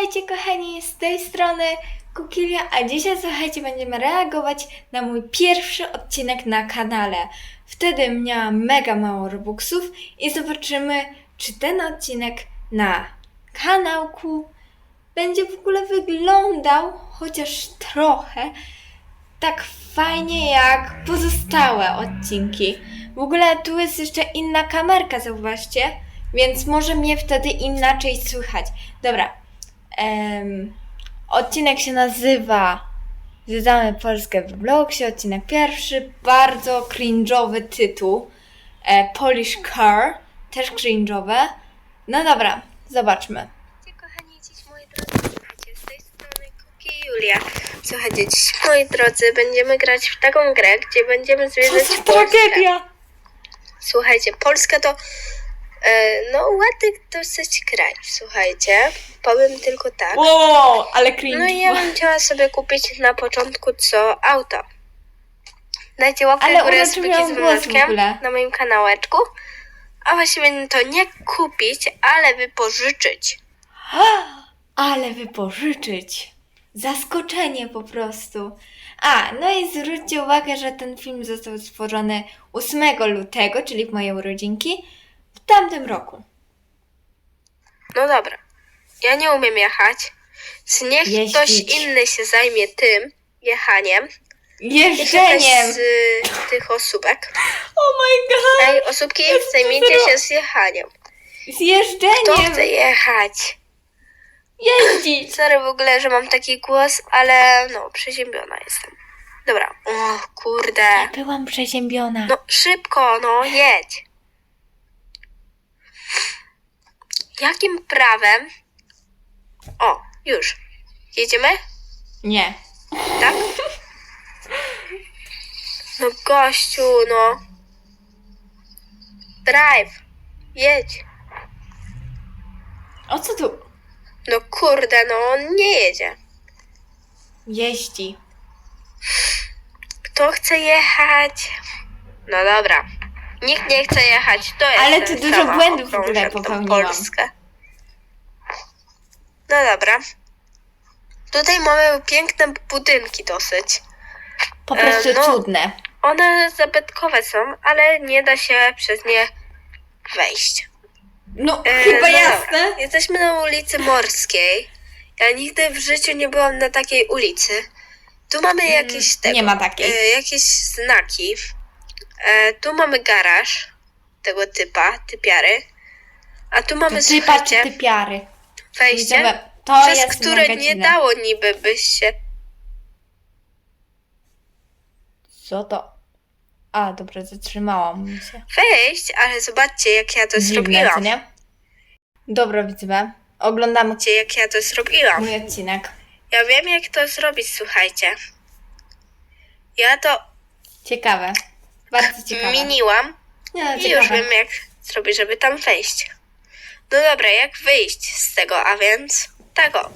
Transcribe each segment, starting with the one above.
Hejcie kochani, z tej strony Kukilia, a dzisiaj słuchajcie, będziemy reagować na mój pierwszy odcinek na kanale. Wtedy miałam mega mało robuxów i zobaczymy, czy ten odcinek na kanałku będzie w ogóle wyglądał, chociaż trochę, tak fajnie jak pozostałe odcinki. W ogóle tu jest jeszcze inna kamerka, zauważcie, więc może mnie wtedy inaczej słychać. Dobra. Em, odcinek się nazywa Zwiedzamy Polskę w Vlogsie, odcinek pierwszy, bardzo cringe'owy tytuł. E, Polish Car, też cringe'owe. No dobra, zobaczmy. Słuchajcie, kochani, dziś moi drodzy, słuchajcie, z tej strony Kuki i Julia. Słuchajcie, dziś moi drodzy, będziemy grać w taką grę, gdzie będziemy To zwiedzać za Polskę. tragedia! Słuchajcie, Polska to no ładny dosyć kraj, słuchajcie. Powiem tylko tak. Wow, ale cringe. No i ja bym chciała sobie kupić na początku co auto. Dajcie łapkę Ale w górę z dzwoneczkiem na moim kanałeczku. A właściwie to nie kupić, ale wypożyczyć. Ale wypożyczyć. Zaskoczenie po prostu. A, no i zwróćcie uwagę, że ten film został stworzony 8 lutego, czyli w moje urodzinki, tamtym roku. No dobra. Ja nie umiem jechać. Więc niech Jeździć. ktoś inny się zajmie tym jechaniem. Niech jakaś Jeżdżeniem! z y, tych osóbek. Oh my god! Ej, osóbki, zajmijcie się z jechaniem. Z Kto jeżdżeniem! chce jechać? Jeździć! Sorry w ogóle, że mam taki głos, ale no, przeziębiona jestem. Dobra. O, kurde. Byłam przeziębiona. No, szybko, no, jedź. Jakim prawem... O, już. Jedziemy? Nie. Tak? No gościu, no. Drive. Jedź. O co tu? No kurde, no on nie jedzie. Jeździ. Kto chce jechać? No dobra. Nikt nie chce jechać. To jest Ale ten tu dużo sama błędów w ogóle okrążę tą popełniłam. Polskę. No dobra. Tutaj mamy piękne budynki dosyć. Po E, prostu no. cudne. One zabytkowe są, ale nie da się przez nie wejść. No, E, chyba no jasne. Dobra. Jesteśmy na ulicy Morskiej. Ja nigdy w życiu nie byłam na takiej ulicy. Tu mamy jakieś tego, Mm, nie ma takiej. E, jakieś znaki. E, tu mamy garaż tego typa, typiary. A tu mamy, To ty patrz, słuchajcie, ty piary. wejście, to przez jest które nie dało niby byś się... Co to? A, dobra, zatrzymałam się. wejść, ale zobaczcie, jak ja to Dziwne, zrobiłam. co nie? Dobra, widzowie. Oglądamy Zobaczcie, jak ja to zrobiłam. mój odcinek. Ja wiem, jak to zrobić, słuchajcie. Ja to Ciekawe. Bardzo ciekawe. miniłam Nie, i już ciekawe. wiem, jak zrobić, żeby tam wejść. No dobra, jak wyjść z tego, a więc tego.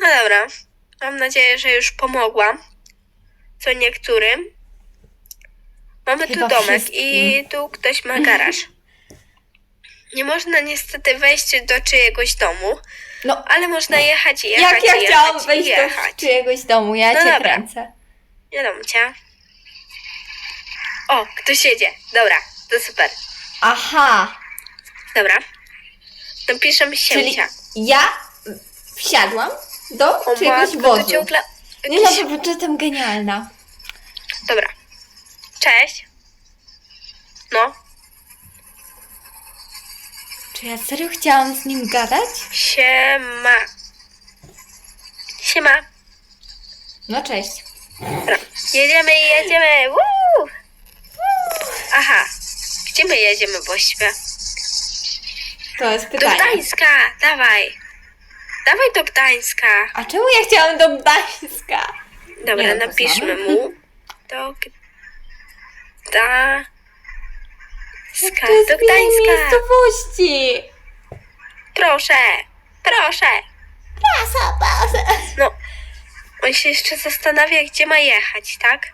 No dobra, mam nadzieję, że już pomogłam. Co niektórym. Mamy Chyba tu domek wszystkim. i tu ktoś ma garaż. Nie można niestety wejść do czyjegoś domu, No, ale można jechać i jechać jak ja i chciałam jechać i wejść jechać. do czyjegoś domu, ja No cię dobra. kręcę. Wiadomo cię. O, ktoś jedzie. Dobra, to super. Aha, Dobra. Napiszę czyli siemcia. ja wsiadłam do czyjegoś to wozu. ciągle... Nie Jakiś... no, to jestem genialna. Dobra. Cześć. No, Czy ja serio chciałam z nim gadać? siema. Siema. No cześć. Jedziemy, jedziemy. Woo! Aha. Gdzie my jedziemy właściwie? To jest Do pytanie. Gdańska. Dawaj. Dawaj do Gdańska. A czemu ja chciałam do Gdańska? Dobra, Nie, no, napiszmy mu. Do Gdańska. To jest Do w innej Gdańska. miejscowości. Proszę. Proszę. Prasa, prasa. No. On się jeszcze zastanawia, gdzie ma jechać, tak?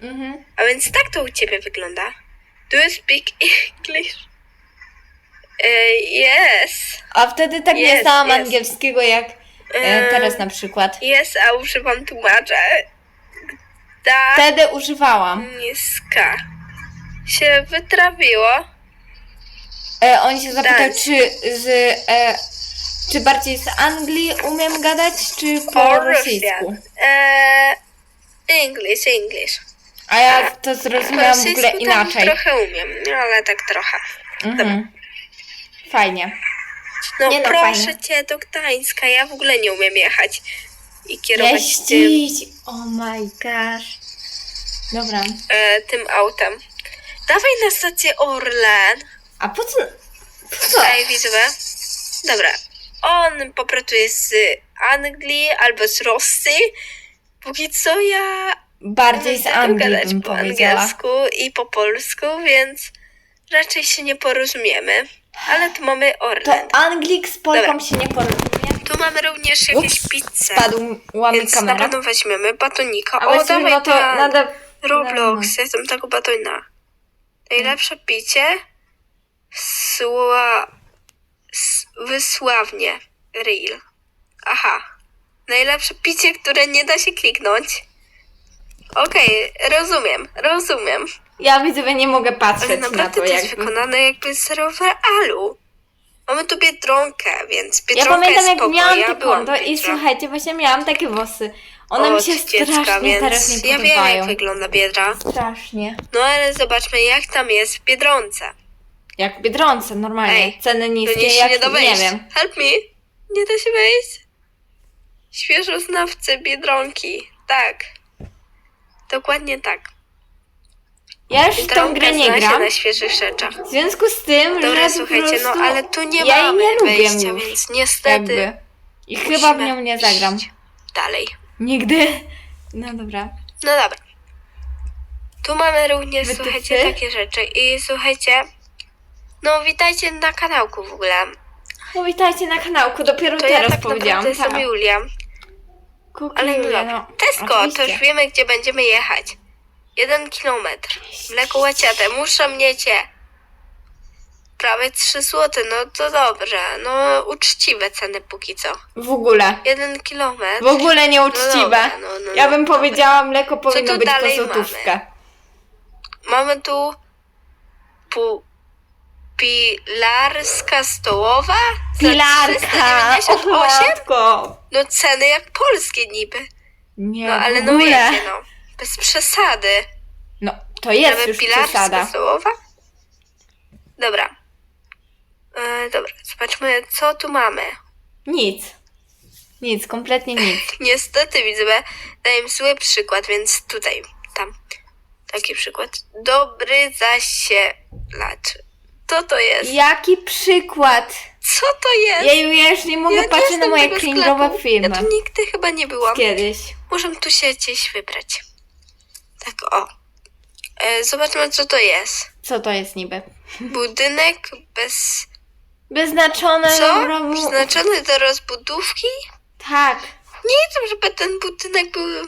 Mhm. A więc tak to u ciebie wygląda. Do you speak English? E, Jest. A wtedy tak nie Jest, znałam jest. angielskiego jak e, Em, teraz na przykład. Jest, a używam tłumacza. Da, Wtedy używałam. niska. Się wytrawiło. E, on się zapytał, czy z... E, czy bardziej z Anglii umiem gadać, czy po Po rosyjsku? E, English, English. A ja to zrozumiałam w ogóle rosyjsku tam inaczej. trochę umiem, no ale tak trochę. Mhm. Fajnie. No Nie no, proszę fajnie. cię do Gdańska, ja w ogóle nie umiem jechać i kierować tym, Jeździć! Oh my gosh. Dobra. e, tym autem. Dawaj na stację Orlen. A po co? Po co? Ej, widzowie. Dobra. On popracuje z Anglii albo z Rosji. Póki co ja Bardziej z Anglii gadać bym po angielsku i po polsku, więc raczej się nie porozumiemy. Ale tu mamy To Orlen. Anglik z Polką Dobra. się nie porozumie. Tu mamy również jakieś Ups, pizze. Spadła mi Więc na kamera. pewno weźmiemy batonika. A O, właściwie dawaj no to ten. nada... Roblox, jestem tego batona. Najlepsze picie Sła... Wysławnie. Real. Aha. Najlepsze picie, które nie da się kliknąć. Okej, rozumiem, rozumiem. Ja widzowie nie mogę Ale patrzeć na naprawdę to to jest jakby. wykonane jakby z realu. Mamy tu Biedronkę, więc Ja Biedronka pamiętam jest jak spoko. miałam ja to byłam konto i słuchajcie, właśnie miałam takie włosy. One mi Od się dziecka, strasznie więc teraz nie Ja wiem podobają. jak wygląda Biedra. Strasznie. No ale zobaczmy jak tam jest w Biedronce. Jak w Biedronce normalnie. Ej, Ceny niskie, nie jak nie da wejść. nie wiem. Help me. Nie da się wejść. Świeżoznawcy Biedronki. Tak. Dokładnie tak. Ja już w tą Biedronka grę nie zna się gram. na świeżych rzeczach. W związku z tym, Dobra, że słuchajcie, no ale tu nie ja jej mamy nie lubię wejścia, już, więc niestety jakby. I chyba w musimy nią nie zagram. iść Dalej. Nigdy. No dobra. No dobra. Tu mamy również, Wytyfy? słuchajcie, takie rzeczy. I słuchajcie, no witajcie na kanałku w ogóle. No witajcie na kanałku, dopiero To ja teraz tak powiedziałam. naprawdę jestem tak. Julia. Kuki, Ale no Julia, no. Tesco, to oczywiście. już wiemy, gdzie będziemy jechać. Jeden kilometr. Mleko łaciate, muszę miecie. Prawie 3 złote, no to dobrze. No uczciwe ceny póki co. W ogóle. Jeden kilometr. W ogóle No nieuczciwe. dobra, no, no, ja no, bym dobra. powiedziała, mleko powinno tu być po dalej złotówkę. Mamy tu pu... Pilarska stołowa? Za Pilarka! O 398? matko! No ceny jak polskie niby. Nie, No ale w no ogóle. wiecie, no. Bez przesady. No, to jest Nawet już pilarska przesada. stołowa? Dobra. E, dobra, zobaczmy, co tu mamy. Nic. Nic, kompletnie nic. Niestety widzę, daję im zły przykład, więc tutaj, tam. Taki przykład. Dobry zasilacz. Co to jest? Jaki przykład? Co to jest? Ja, ja już nie mogę Ja nie patrzeć na moje tego cringe'owe sklepu. filmy. Ja tu nigdy chyba nie byłam. Kiedyś. Muszę tu się gdzieś wybrać. Tak, o. E, zobaczmy, co to jest. Co to jest niby? Budynek bez... Wyznaczone Co? dobra, mu- Przeznaczony do rozbudówki? Tak. Nie wiem, żeby ten budynek był...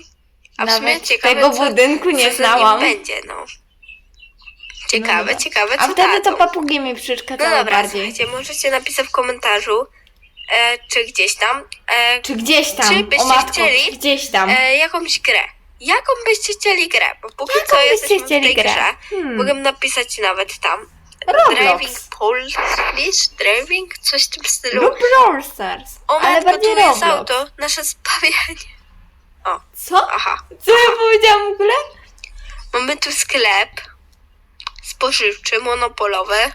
A w sumie Nawet ciekawe, tego co, budynku nie co za nim znałam. będzie, no. Ciekawe, No ciekawe, co A wtedy to papugi mi No przeszkadzały dobra, bardziej. słuchajcie, możecie napisać w komentarzu, e, czy gdzieś tam, e, Czy gdzieś tam? Czy byście o matko, chcieli? gdzieś tam. e, jakąś grę. Jaką byście chcieli grę? Bo póki Jaką co byście jesteśmy w chcieli tej grę? grze. Hmm. Mogę napisać nawet tam. Roblox. Driving Polish, driving, coś w tym stylu. Lub Brawl Stars. O ale matko, bardziej tu jest Roblox. auto, nasze spawianie. Co? Aha. Co ja powiedziałam w ogóle? Mamy tu sklep spożywczy, monopolowy.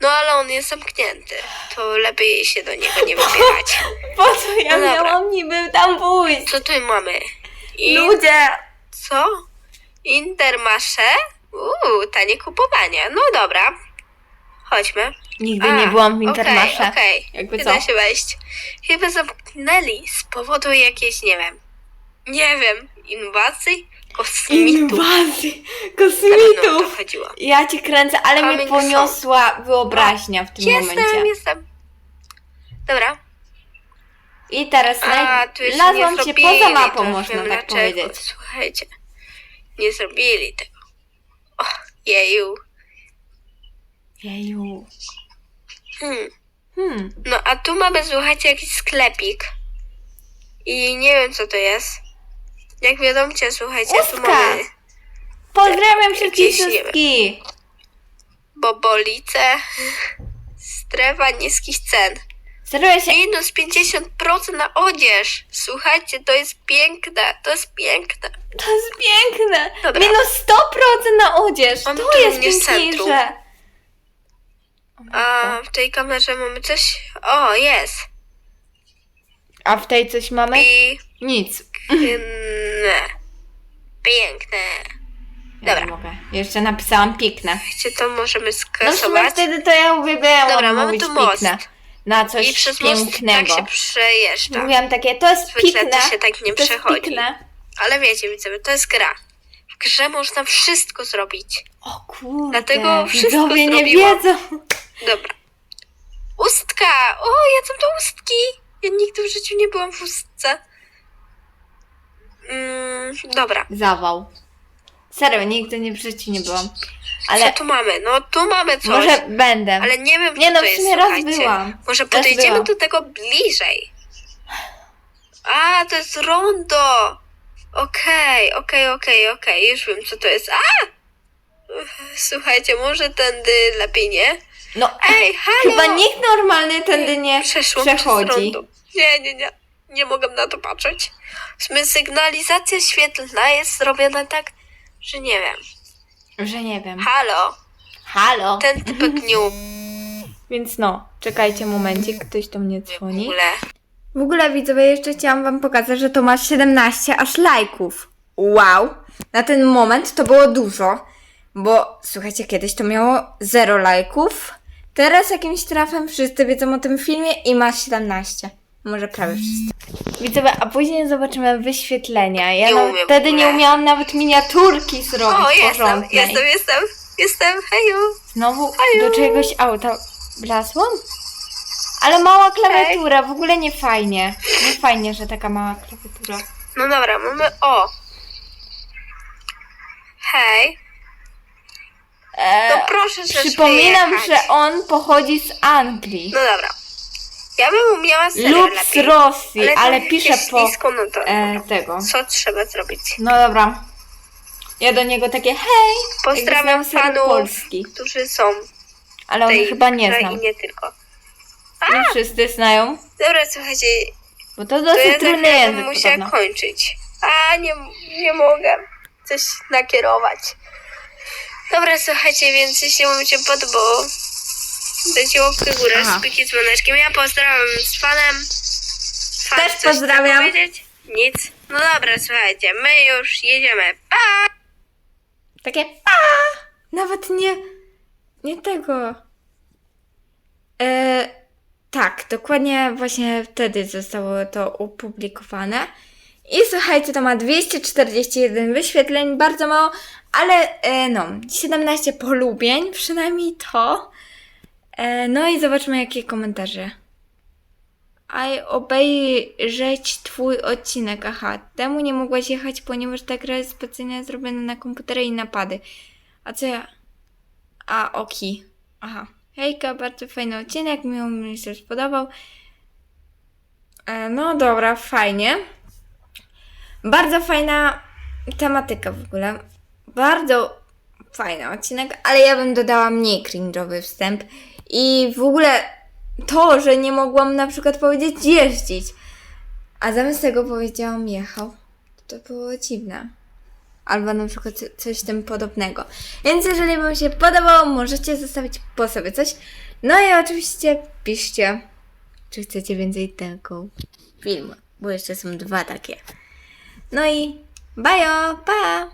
No ale on jest zamknięty. To lepiej się do niego nie wybierać. Po co ja No dobra. miałam niby tam pójść? Co tu mamy? I... Ludzie! Co? Intermarché? Uuu, tanie kupowanie. No dobra. Chodźmy. Nigdy A, nie byłam w okej, Intermarsze. Okej, Jakby nie co? da się wejść. Chyba zamknęli z powodu jakiejś, nie wiem, nie wiem, inwazji kosmitów. Inwazji pewno o to kosmitów! chodziło. Ja cię kręcę, ale mnie Coming poniosła wyobraźnia w tym Jestem, momencie. jestem. Dobra. I teraz A, tu jeszcze lazłam nie się zrobili, poza to mapą, już można wiem tak dlaczego. powiedzieć. Słuchajcie, nie zrobili tego. O, jeju. Jeju. Hmm. Hmm. No a tu mamy, słuchajcie, jakiś sklepik. I nie wiem, co to jest. Jak wiadomcie, słuchajcie, tu Ustka. mamy Pozdrawiam wszystkich Jakieś, nie wiem. wszystkich. bobolice. Strefa niskich cen. Się. Minus 50% na odzież. Słuchajcie, to jest piękne. To jest piękne. To jest piękne. Dobra. Minus 100% na odzież. Mam to jest centrum. piękniejsze. A w tej kamerze mamy coś. O, jest. A w tej coś mamy? I Nic. Piękne. Piękne. Ja Dobra. nie mogę. Jeszcze napisałam piękne. Wiecie, to możemy No w sumie skasować. wtedy to ja uwielbiałam Dobra, mamy mówić tu most. piękne. Na coś I przez most pięknego. tak się przejeżdża. Mówiłam takie, to jest Zwykle piękne. to się tak nie to jest przechodzi. piękne. Ale wiecie, widzowie, to jest gra. W grze można wszystko zrobić. O kurde, Dlatego wszystko widzowie nie zrobiłam. wiedzą. Dobra. Ustka! O, jadzą to ustki! Ja nigdy w życiu nie byłam w ustce. Mm, dobra. Zawał. Serio, nigdy nie w życiu nie byłam. Co Ale tu mamy? No tu mamy coś. może będę. Ale nie wiem, Nie co no, to w jest, raz słuchajcie. byłam. Może podejdziemy byłam. do tego bliżej. A, to jest rondo. Okej, okej, okej, okej. Już wiem, co to jest. A! Słuchajcie, może tędy lepiej nie? No, Ej, halo! chyba nikt normalny tędy nie Przeszłam przechodzi. Nie, nie, nie. Nie mogę na to patrzeć. Sygnalizacja świetlna jest zrobiona tak, że nie wiem. Że nie wiem. Halo, Halo. ten typek nie Więc no, czekajcie momencik, ktoś do mnie w dzwoni. ogóle. W ogóle widzowie, jeszcze chciałam wam pokazać, że to ma 17 aż lajków. Wow! Na ten moment to było dużo, bo słuchajcie, kiedyś to miało 0 lajków. Teraz jakimś trafem wszyscy wiedzą o tym filmie i ma 17. Może prawie wszyscy. Widzowie, a później zobaczymy wyświetlenia. Ja Nie nawet umiem wtedy nie umiałam nawet miniaturki zrobić O, jestem, porządnej. jestem, jestem, jestem, heju. Znowu do czegoś auta wlazłam? Ale mała klawiatura, w ogóle nie fajnie. Nie fajnie, że taka mała klawiatura. No dobra, mamy o. Hej, E, to proszę też przypominam, że on pochodzi z Anglii. No dobra. Ja bym umiała lub z lepiej. Rosji, ale, pisze jest po no to e, tego. co trzeba zrobić? No dobra. Ja do niego takie hej, Pozdrawiam jakby fanów, Polski. którzy są Ale on tej chyba nie grze zna. i nie tylko. Nie wszyscy znają, Dobra, słuchajcie, bo to to dosyć ja trudny język bym musiała podobno. kończyć. A, nie, nie mogę coś nakierować. Dobra, słuchajcie, więc jeśli wam się podobało, dajcie łapkę w górę, Aha. dzwoneczkiem. Ja pozdrawiam z fanem. Fan Też coś chce pozdrawiam. powiedzieć? Nic. No dobra, słuchajcie, my już jedziemy. Pa! Takie pa! Nawet nie, nie tego. E, tak, dokładnie właśnie wtedy zostało to opublikowane. I słuchajcie, to ma 241 wyświetleń, bardzo mało, ale e, no, 17 polubień, przynajmniej to. E, no i zobaczmy, jakie komentarze. Aj, obejrzeć twój odcinek. Aha, temu nie mogłaś jechać, ponieważ ta gra jest specjalnie zrobiona na komputery i napady. A co ja? A, oki. Aha. Hejka, bardzo fajny odcinek, miło mi się spodobał. E, no dobra, fajnie. Bardzo fajna tematyka w ogóle. Bardzo fajny odcinek, ale ja bym dodała mniej cringe'owy wstęp. I w ogóle to, że nie mogłam na przykład powiedzieć jeździć, a zamiast tego powiedziałam jechał, to było dziwne. Albo na przykład co- coś tym podobnego. Więc jeżeli Wam się podobało, możecie zostawić po sobie coś. No i oczywiście piszcie, czy chcecie więcej tego filmu, bo jeszcze są dwa takie. No i bajo, pa!